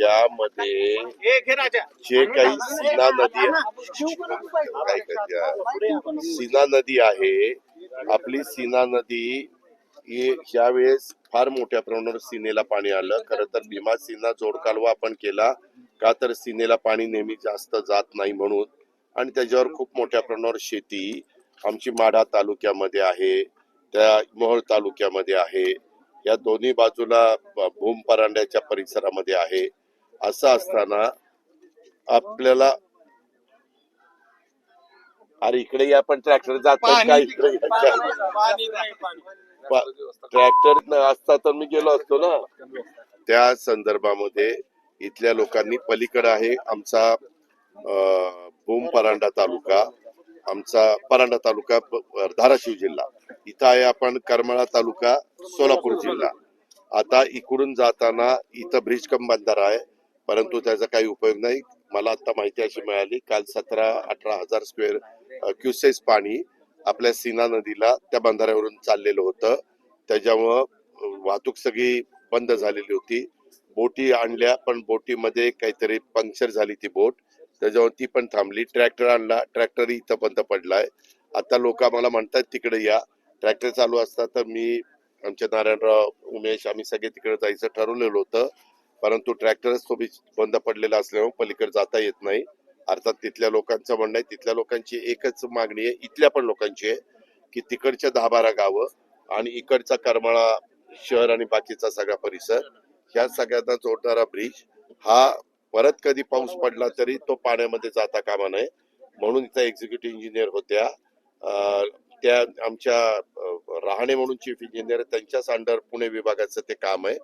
यामध्ये हे घे राजा. जे काही सीना नदी काय करते सीना नदी आहे. आपली सीना नदी ज्यावेळेस फार मोठ्या प्रमाणावर सीनेला पाणी आलं खरं तर भीमा सीना जोडकालवा आपण केला का तर सीनेला पाणी नेहमी जास्त जात नाही म्हणून. आणि त्याच्यावर खूप मोठ्या प्रमाणावर शेती आमची माढा तालुक्यामध्ये आहे. त्या मोहोळ तालुक्यामध्ये आहे. या दोन्ही बाजूला भूम परांड्याच्या परिसरामध्ये आहे. असं असताना आपल्याला अरे इकडे या पण ट्रॅक्टर का? इकडे पाणी ट्रॅक्टर असता तर मी गेलो असतो ना? त्या संदर्भामध्ये इथल्या लोकांनी पलीकडे आहे आमचा भूम परांडा तालुका आमचा परांडा तालुका धाराशिव जिल्हा. इथं आहे आपण करमाळा तालुका सोलापूर जिल्हा. आता इकडून जाताना इथं ब्रिज कम बंधारा आहे परंतु त्याचा काही उपयोग नाही. मला आता माहिती अशी मिळाली काल सतरा अठरा हजार स्क्वेअर क्युसेस पाणी आपल्या सीना नदीला त्या बंधाऱ्यावरून चाललेलं होतं. त्याच्यामुळं वाहतूक सगळी बंद झालेली होती. बोटी आणल्या पण बोटीमध्ये काहीतरी पंक्चर झाली ती बोट. त्याच्यावर ती पण थांबली. ट्रॅक्टर आणला ट्रॅक्टर इथं बंद पडलाय. आता लोक आम्हाला म्हणतात तिकडे या. ट्रॅक्टर चालू असता तर मी आमचे नारायणराव उमेश आम्ही सगळे तिकडे जायचं ठरवलेलं होतं. परंतु ट्रॅक्टरच तो बीच बंद पडलेला असल्यामुळे पलीकडे जाता येत नाही. अर्थात तिथल्या लोकांचं म्हणणं आहे तिथल्या लोकांची एकच मागणी आहे इथल्या पण लोकांची आहे की तिकडच्या दहा बारा गावं आणि इकडचा करमाळा शहर आणि बाकीचा सगळा परिसर ह्या सगळ्यांना जोडणारा ब्रिज हा परत कधी पाऊस पडला तरी तो पाण्यामध्ये जाता कामा नये. म्हणून इथं एक्झिक्युटिव्ह इंजिनियर होत्या. त्या आमच्या राहणे म्हणून चीफ इंजिनियर त्यांच्याच अंडर पुणे विभागाचं ते काम आहे.